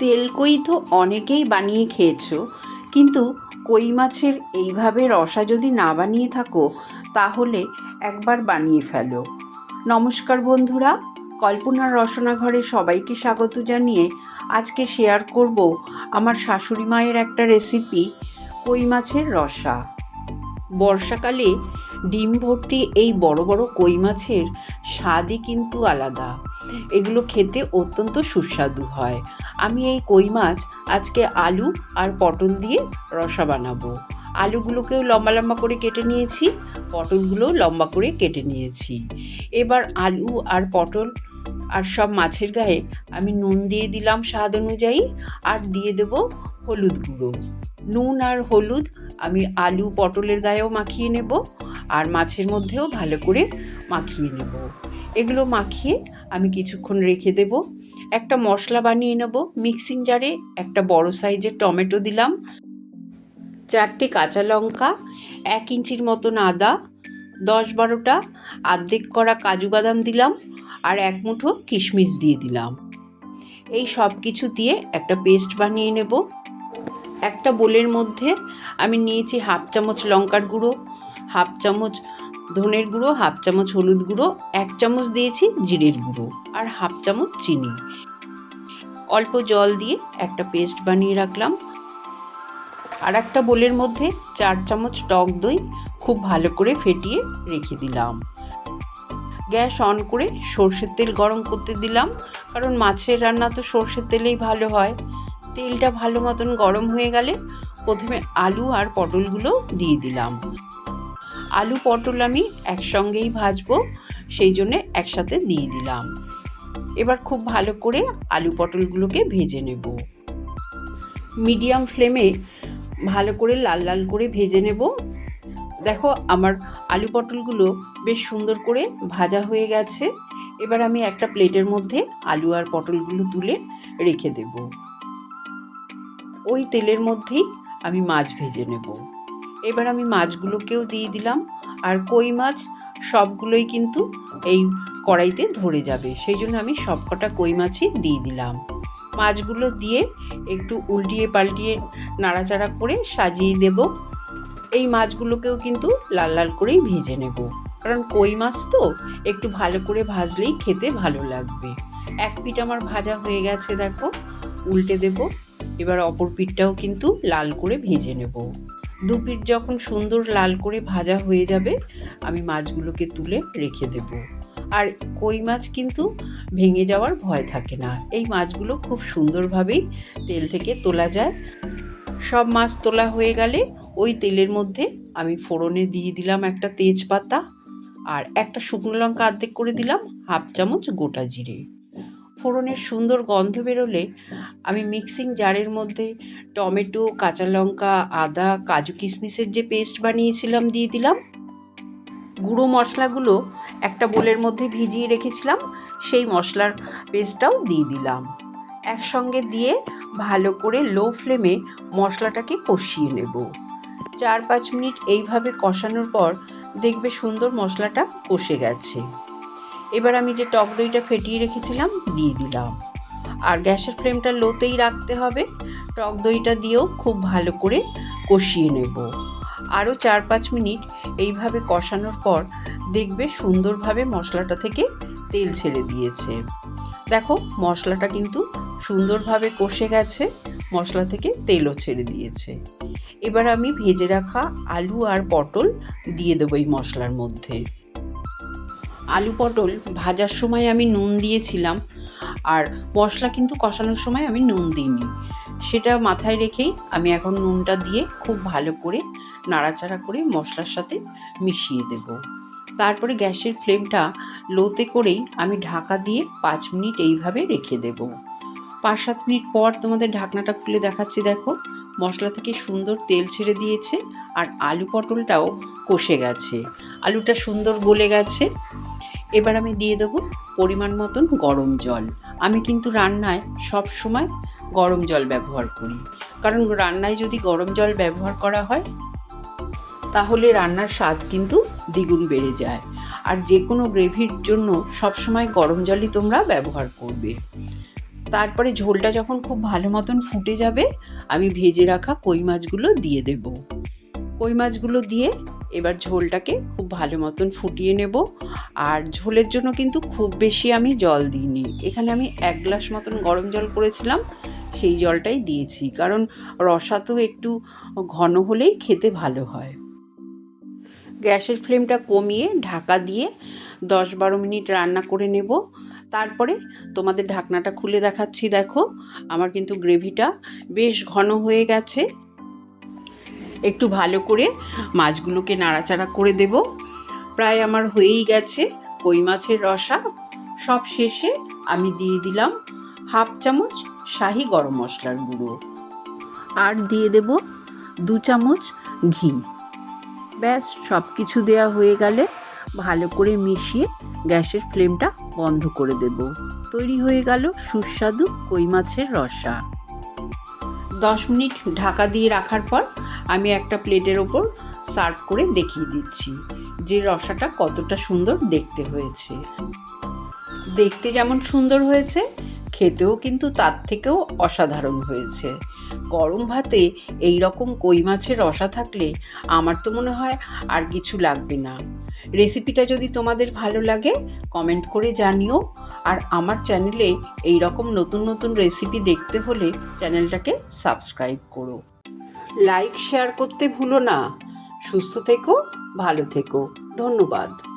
তেল কই তো অনেকেই বানিয়ে খেয়েছো, কিন্তু কই মাছের এইভাবে রসা যদি না বানিয়ে থাকো, তাহলে একবার বানিয়ে ফেলো। নমস্কার বন্ধুরা, কল্পনার রসনা ঘরে সবাইকে স্বাগত জানিয়ে আজকে শেয়ার করব আমার শাশুড়ি মায়ের একটা রেসিপি কই মাছের রসা। বর্ষাকালে ডিম ভর্তি এই বড় বড় কই মাছের স্বাদই কিন্তু আলাদা। এগুলো খেতে অত্যন্ত সুস্বাদু হয়। আমি এই কই মাছ আজকে আলু আর পটল দিয়ে রসা বানাবো। আলুগুলোকেও লম্বা লম্বা করে কেটে নিয়েছি, পটলগুলোও লম্বা করে কেটে নিয়েছি। এবার আলু আর পটল আর সব মাছের গায়ে আমি নুন দিয়ে দিলাম স্বাদ অনুযায়ী আর দিয়ে দেব হলুদ গুঁড়ো। নুন আর হলুদ আমি আলু পটলের গায়েও মাখিয়ে নেব আর মাছের মধ্যেও ভালো করে মাখিয়ে নেব। এগুলো মাখিয়ে আমি কিছুক্ষণ রেখে দেব। একটা মশলা বানিয়ে নেব মিক্সিং জারে একটা বড় সাইজের টমেটো দিলাম, চারটে কাঁচা লঙ্কা, এক ইঞ্চির মতন আদা, দশ বারোটা আর্ধেক করা কাজু বাদাম দিলাম আর এক মুঠো কিশমিশ দিয়ে দিলাম। এই সব কিছু দিয়ে একটা পেস্ট বানিয়ে নেব। একটা বোলের মধ্যে আমি নিয়েছি হাফ চামচ লঙ্কার গুঁড়ো, হাফ চামচ ধনের গুঁড়ো, হাফ চামচ হলুদ গুঁড়ো, এক চামচ দিয়েছি জিরের গুঁড়ো আর হাফ চামচ চিনি। অল্প জল দিয়ে একটা পেস্ট বানিয়ে রাখলাম। আর একটা বোলের মধ্যে চার চামচ টক দই খুব ভালো করে ফেটিয়ে রেখে দিলাম। গ্যাস অন করে সর্ষের তেল গরম করতে দিলাম। কারণ মাছের রান্না তো সর্ষের তেলেই ভালো হয়। তেলটা ভালো মতন গরম হয়ে গেলে প্রথমে আলু আর পটলগুলো দিয়ে দিলাম। আলু পটল আমি একসঙ্গেই ভাজবো, সেই জন্যে একসাথে দিয়ে দিলাম। এবার খুব ভালো করে আলু পটলগুলোকে ভেজে নেব। মিডিয়াম ফ্লেমে ভালো করে লাল লাল করে ভেজে নেব। দেখো আমার আলু পটলগুলো বেশ সুন্দর করে ভাজা হয়ে গেছে। এবার আমি একটা প্লেটের মধ্যে আলু আর পটলগুলো তুলে রেখে দেব। ওই তেলের মধ্যেই আমি মাছ ভেজে নেব। এবার আমি মাছগুলোকেও দিয়ে দিলাম। আর কই মাছ সবগুলোই কিন্তু এই কড়াইতে ধরে যাবে। সেই জন্য আমি সবকটা কই মাছই দিয়ে দিলাম। মাছগুলো দিয়ে একটু উল্টিয়ে পাল্টিয়ে নাড়াচাড়া করে সাজিয়ে দেব। এই মাছগুলোকেও কিন্তু লাল লাল করেই ভেজে নেব। কারণ কই মাছ তো একটু ভালো করে ভাজলেই খেতে ভালো লাগবে। এক পিঠ আমার ভাজা হয়ে গেছে, দেখো। উল্টে দেব। এবার অপর পিঠটাও কিন্তু লাল করে ভেজে নেব। দু পিঠ যখন সুন্দর লাল করে ভাজা হয়ে যাবে, আমি মাছগুলোকে তুলে রেখে দেব। আর কই মাছ কিন্তু ভেঙে যাওয়ার ভয় থাকে না। এই মাছগুলো খুব সুন্দরভাবেই তেল থেকে তোলা যায়। সব মাছ তোলা হয়ে গেলে ওই তেলের মধ্যে আমি ফোড়নে দিয়ে দিলাম একটা তেজপাতা আর একটা শুকনো লঙ্কা আর্ধেক করে দিলাম হাফ চামচ গোটা জিরে। ফোড়নের সুন্দর গন্ধ বেরোলে আমি মিক্সিং জারের মধ্যে টমেটো, কাঁচা লঙ্কা, আদা, কাজু কিশমিশের যে পেস্ট বানিয়েছিলাম দিয়ে দিলাম। গুঁড়ো মশলাগুলো একটা বোলের মধ্যে ভিজিয়ে রেখেছিলাম, সেই মশলার পেস্টটাও দিয়ে দিলাম। একসঙ্গে দিয়ে ভালো করে লো ফ্লেমে মশলাটাকে কষিয়ে নেব। চার পাঁচ মিনিট এইভাবে কষানোর পর দেখবে সুন্দর মশলাটা কষে গেছে। এবার আমি যে টক দইটা ফেটিয়ে রেখেছিলাম, দিয়ে দিলাম। আর গ্যাসের ফ্লেমটা লোতেই রাখতে হবে। টক দইটা দিয়েও খুব ভালো করে কষিয়ে নেব। আরও চার পাঁচ মিনিট এইভাবে কষানোর পর দেখবে সুন্দরভাবে মশলাটা থেকে তেল ছেড়ে দিয়েছে। দেখো, মশলাটা কিন্তু সুন্দরভাবে কষে গেছে, মশলা থেকে তেলও ছেড়ে দিয়েছে। এবার আমি ভেজে রাখা আলু আর পটল দিয়ে দেবো এই মশলার মধ্যে। আলু পটল ভাজার সময় আমি নুন দিয়েছিলাম আর মশলা কিন্তু কষানোর সময় আমি নুন দিইনি। সেটা মাথায় রেখেই আমি এখন নুনটা দিয়ে খুব ভালো করে নাড়াচাড়া করে মশলার সাথে মিশিয়ে দেব। তারপরে গ্যাসের ফ্লেমটা লোতে করেই আমি ঢাকা দিয়ে পাঁচ মিনিট এইভাবে রেখে দেব। পাঁচ সাত মিনিট পর তোমাদের ঢাকনাটা খুলে দেখাচ্ছি, দেখো। মশলা থেকে সুন্দর তেল ছেড়ে দিয়েছে আর আলু পটলটাও কষে গেছে। আলুটা সুন্দর গলে গেছে। এবার আমি দিয়ে দেবো পরিমাণ মতন গরম জল। আমি কিন্তু রান্নায় সব সময় গরম জল ব্যবহার করি। কারণ রান্নায় যদি গরম জল ব্যবহার করা হয়, তাহলে রান্নার স্বাদ কিন্তু দ্বিগুণ বেড়ে যায়। আর যে কোনো গ্রেভির জন্য সবসময় গরম জলই তোমরা ব্যবহার করবে। তারপরে ঝোলটা যখন খুব ভালো মতন ফুটে যাবে, আমি ভেজে রাখা কই মাছগুলো দিয়ে দেব। কই মাছগুলো দিয়ে এবার ঝোলটাকে খুব ভালো মতন ফুটিয়ে নেব। আর ঝোলের জন্য কিন্তু খুব বেশি আমি জল দিইনি। এখানে আমি এক গ্লাস মতন গরম জল করেছিলাম, সেই জলটাই দিয়েছি। কারণ রসা তো একটু ঘন হলেই খেতে ভালো হয়। গ্যাসের ফ্লেমটা কমিয়ে ঢাকা দিয়ে দশ বারো মিনিট রান্না করে নেব। তারপরে তোমাদের ঢাকনাটা খুলে দেখাচ্ছি, দেখো। আমার কিন্তু গ্রেভিটা বেশ ঘন হয়ে গেছে। একটু ভালো করে মাছগুলোকে নাড়াচাড়া করে দেব। প্রায় আমার হয়েই গেছে কই মাছের রসা। সব শেষে আমি দিয়ে দিলাম হাফ চামচ শাহি গরম মশলার গুঁড়ো। আর দিয়ে দেব দু চামচ ঘি। ব্যাস সব কিছু দেওয়া হয়ে গেলে ভালো করে মিশিয়ে গ্যাসের ফ্লেমটা বন্ধ করে দেব। তৈরি হয়ে গেল সুস্বাদু কই মাছের রসা। দশ মিনিট ঢাকা দিয়ে রাখার পর আমি একটা প্লেটের ওপর সার্ভ করে দেখিয়ে দিচ্ছি যে রসাটা কতটা সুন্দর দেখতে হয়েছে। দেখতে যেমন সুন্দর হয়েছে, খেতেও কিন্তু তার থেকেও অসাধারণ হয়েছে। গরম ভাতে এই রকম কই মাছের রসা থাকলে আমার তো মনে হয় আর কিছু লাগবে না। রেসিপিটা যদি তোমাদের ভালো লাগে, কমেন্ট করে জানিও। আর আমার চ্যানেলে এই রকম নতুন নতুন রেসিপি দেখতে হলে চ্যানেলটাকে সাবস্ক্রাইব করো। লাইক শেয়ার করতে ভুলো না। সুস্থ থেকো ভালো থেকো। ধন্যবাদ।